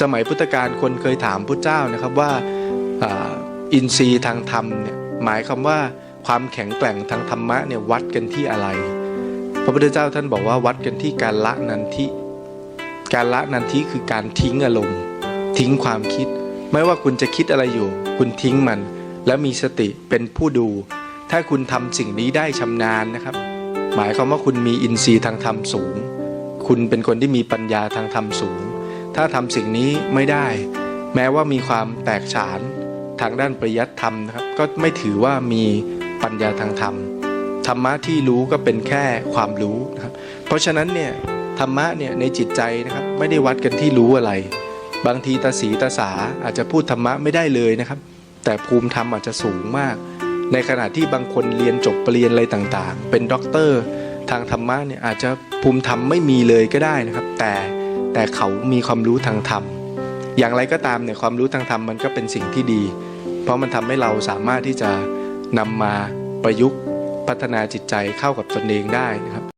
สมัยพุทธกาลคนเคยถามพุทธเจ้านะครับว่าอินทรีย์ทางธรรมเนี่ยหมายควาว่าความแข็งแกร่งทางธรรมะเนี่ยวัดกันที่อะไร พระพุทธเจ้าท่านบอกว่าวัดกันที่การละนันทิการละนันทิคือการทิ้งอารมณ์ ทิ้งความคิด ไม่ว่าคุณจะคิดอะไรอยู่ คุณทิ้งมัน แล้วมีสติเป็นผู้ดู ถ้าคุณทำสิ่งนี้ได้ชำนาญนะครับ หมายความว่าคุณมีอินทรีย์ทางธรรมสูง คุณเป็นคนที่มีปัญญาทางธรรมสูง ถ้าทำสิ่งนี้ไม่ได้ แม้ว่ามีความแตกฉานทางด้านปริยัติธรรมนะครับก็ไม่ถือว่ามีปัญญาทางธรรม ธรรมะที่รู้ก็เป็นแค่ความรู้นะครับเพราะฉะนั้นเนี่ยธรรมะเนี่ยในจิตใจนะครับไม่ได้วัดกันที่รู้อะไร บางทีตาสีตาสาอาจจะพูดธรรมะไม่ได้เลยนะครับ แต่ภูมิธรรมอาจจะสูงมาก ในขณะที่บางคนเรียนจบปรริญญาอะไรต่างๆ เป็นด็อกเตอร์ ทางธรรมะเนี่ยอาจจะภูมิธรรมไม่มีเลยก็ได้นะครับ แต่ แต่เขามีความรู้ทางธรรม อย่างไรก็ตามเนี่ยความรู้ทางธรรมมันก็เป็นสิ่งที่ดี เพราะมันทำให้เราสามารถที่จะนำมาประยุกต์พัฒนาจิตใจเข้ากับตนเองได้นะครับ